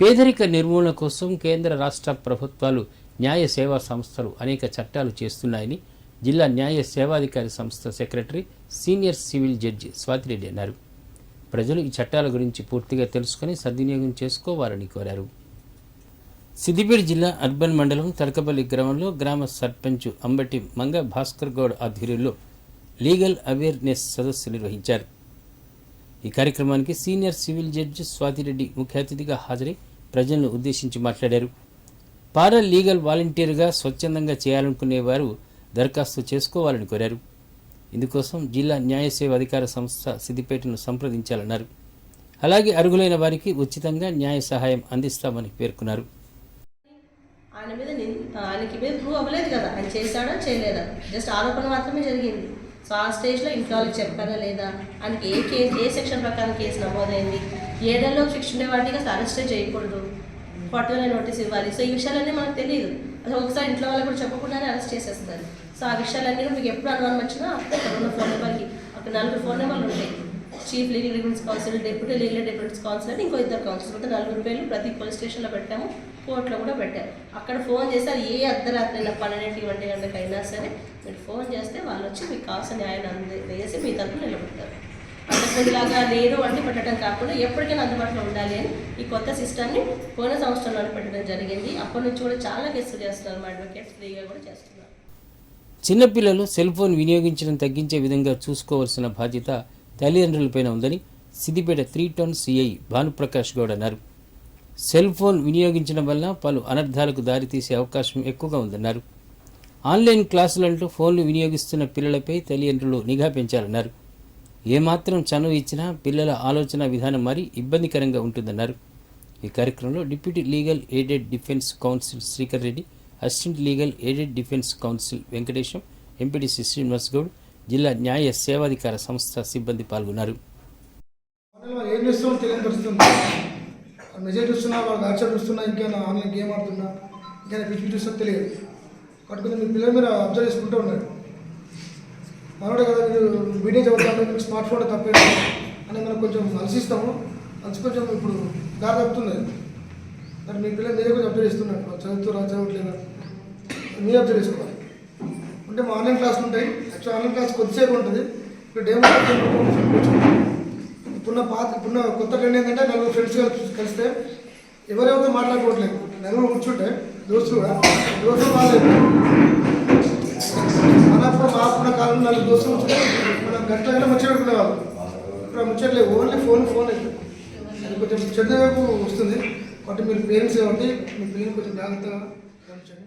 పేదరిక నిర్మూలన కోసం కేంద్ర రాష్ట్ర ప్రభుత్వాలు న్యాయ సేవా సంస్థలు అనేక చట్టాలు చేస్తున్నాయని జిల్లా న్యాయ సేవాధికారి సంస్థ secretary senior civil judge Swathi Reddy అన్నారు. ప్రజలు ఈ చట్టాల గురించి పూర్తిగా తెలుసుకుని సద్వినియోగం చేసుకోవాలని కోరారు. సిద్దిపేట జిల్లా అర్బన్ మండలం తడకపల్లి గ్రామంలో గ్రామ సర్పంచ్ అంబటి మంగ భాస్కర్ గౌడ్ ఆధ్వర్యంలో లీగల్ అవేర్నెస్ సదస్సు నిర్వహించారు. ఈ కార్యక్రమానికి సీనియర్ సివిల్ జడ్జి స్వాతిరెడ్డి ముఖ్య అతిథిగా హాజరై ప్రజలను ఉద్దేశించి మాట్లాడారు. పారా లీగల్ వాలంటీర్గా స్వచ్ఛందంగా చేయాలనుకునే వారు దరఖాస్తు చేసుకోవాలని కోరారు. ఇందుకోసం జిల్లా న్యాయ సేవ అధికార సంస్థ సిద్దిపేటను సంప్రదించాలన్నారు. అలాగే అర్హులైన వారికి ఉచితంగా న్యాయ సహాయం అందిస్తామని పేర్కొన్నారు. ఆయన మీద ఆయనకి మీద ప్రూవ్ అవ్వలేదు కదా. ఆయన చేశాడా చేయలేదా? జస్ట్ ఆరోపణ మాత్రమే జరిగింది. సో ఆ స్టేజ్లో ఇంట్లో వాళ్ళకి చెప్పారా లేదా? ఆయనకి ఏ కేసు ఏ సెక్షన్ ప్రకారం కేసు నమోదైంది? ఏదైనా శిక్ష ఉండే వాటికి అరెస్టే చేయకూడదు. ఫార్టీలో నోటీస్ ఇవ్వాలి. సో ఈ విషయాలన్నీ మనకు తెలియదు అసలు ఒకసారి ఇంట్లో వాళ్ళకి కూడా చెప్పకుండానే అరెస్ట్ చేసేస్తారు. సో ఆ విషయాలన్నీ కూడా మీకు ఎప్పుడు అనుమానం వచ్చినా అక్కడ ఉన్న ఫోన్ నెంబర్కి అక్కడ నలుగురు ఫోన్ నెంబర్లు ఉంటాయి. Chief legal defence counsellor deputy legal defence counsellor ఇంకో ఇద్దరు కౌన్సిల్ అంటే నలుగురు పేర్లు ప్రతి పోలీస్ స్టేషన్లో పెట్టాము. కోర్టులో కూడా పెట్టారు. అక్కడ ఫోన్ చేస్తారు ఏ అర్ధరాత్రైనా అయినా పన్నెండింటి ఒంటి అయినా సరే మీరు ఫోన్ చేస్తే వాళ్ళు వచ్చి మీకు కావాల్సిన న్యాయాన్ని అందజేసి మీ తరపు నిలబడతారు. అంతకుముందులాగా లేదు అంటే పెట్టడం కాకుండా ఎప్పటికైనా అందుబాటులో ఉండాలి అని ఈ కొత్త సిస్టమ్ని పోయిన సంవత్సరంలో పెట్టడం జరిగింది. అప్పటి నుంచి కూడా చాలా కేసులు చేస్తున్నారు మా అడ్వకేట్స్ ఫ్రీగా కూడా చేస్తున్నారు. చిన్నపిల్లలు సెల్ ఫోన్ వినియోగించడం తగ్గించే విధంగా చూసుకోవాల్సిన బాధ్యత తల్లిదండ్రులపైన ఉందని Siddipet three town CI Bhanuprakash Goud అన్నారు. సెల్ ఫోన్ వినియోగించడం వల్ల పలు అనర్థాలకు దారితీసే అవకాశం ఎక్కువగా ఉందన్నారు. ఆన్లైన్ క్లాసులంటూ ఫోన్లు వినియోగిస్తున్న పిల్లలపై తల్లిదండ్రులు నిఘా పెంచాలన్నారు. ఏమాత్రం చనువు ఇచ్చినా పిల్లల ఆలోచన విధానం మారి ఇబ్బందికరంగా ఉంటుందన్నారు. ఈ కార్యక్రమంలో deputy legal aided defence council Srikar Reddy assistant legal aided defence council Venkatesham MPTC Srinivas Goud జిల్లా న్యాయ సేవాధికార సంస్థ సిబ్బంది పాల్గొన్నారు. ఏం చేస్తామో తెలియని పరిస్థితి మెసేజ్ చూస్తున్నా వాళ్ళకి వాట్సాప్ చూస్తున్నా ఇంకేమైనా ఆన్లైన్ గేమ్ ఆడుతున్నా ఇంకేమైనా పిచ్చి చూస్తున్నా తెలియదు. కాబట్టి కొంచెం మీ పిల్లలు మీరు అబ్జర్వ్ చేసుకుంటూ ఉన్నారు. మనోడే కదా మీరు వీడియో చదువుతాను మీకు స్మార్ట్ ఫోన్ తప్పేది అని మనం కొంచెం అలసిస్తాము అలసి కొంచెం ఇప్పుడు దారి తప్పుతుంది మరి మీ పిల్లలు మీరే కొంచెం అబ్జర్వ్ చేస్తున్నారు. వాళ్ళు చదువుతున్నా చదవట్లేదా? మీరు అబ్జర్వ్ చేసుకోవాలి. అంటే మా ఆన్లైన్ క్లాసులు ఉంటాయి. యాక్చువల్ ఆన్లైన్ క్లాస్ కొద్దిసేపు ఉంటుంది. ఇప్పుడు డేమో ఇప్పుడున్న పాత ఇప్పుడున్న కొత్త ట్రెండ్ ఏంటంటే నలుగురు ఫ్రెండ్స్ కలిసి కలిస్తే ఎవరెవరితో మాట్లాడుకోవట్లేదు. నలుగురు కూర్చుంటే దోస్తులు కూడా దోస్తులు బాగాలేదు మనప్పుడు మాకున్న కాలంలో నాలుగు దోస్తులు కూర్చుంటే మనం గంటలైనా ముచ్చట పెట్టుకునేవాళ్ళు ఇప్పుడు ముచ్చట్లేదు ఓన్లీ ఫోన్ ఫోన్ అయితే. అది కొంచెం చెడ్డ వైపు వస్తుంది. కాబట్టి మీరు పేరెంట్స్ కాబట్టి మీ పిల్లలు కొంచెం జాగ్రత్తగా గమనించండి.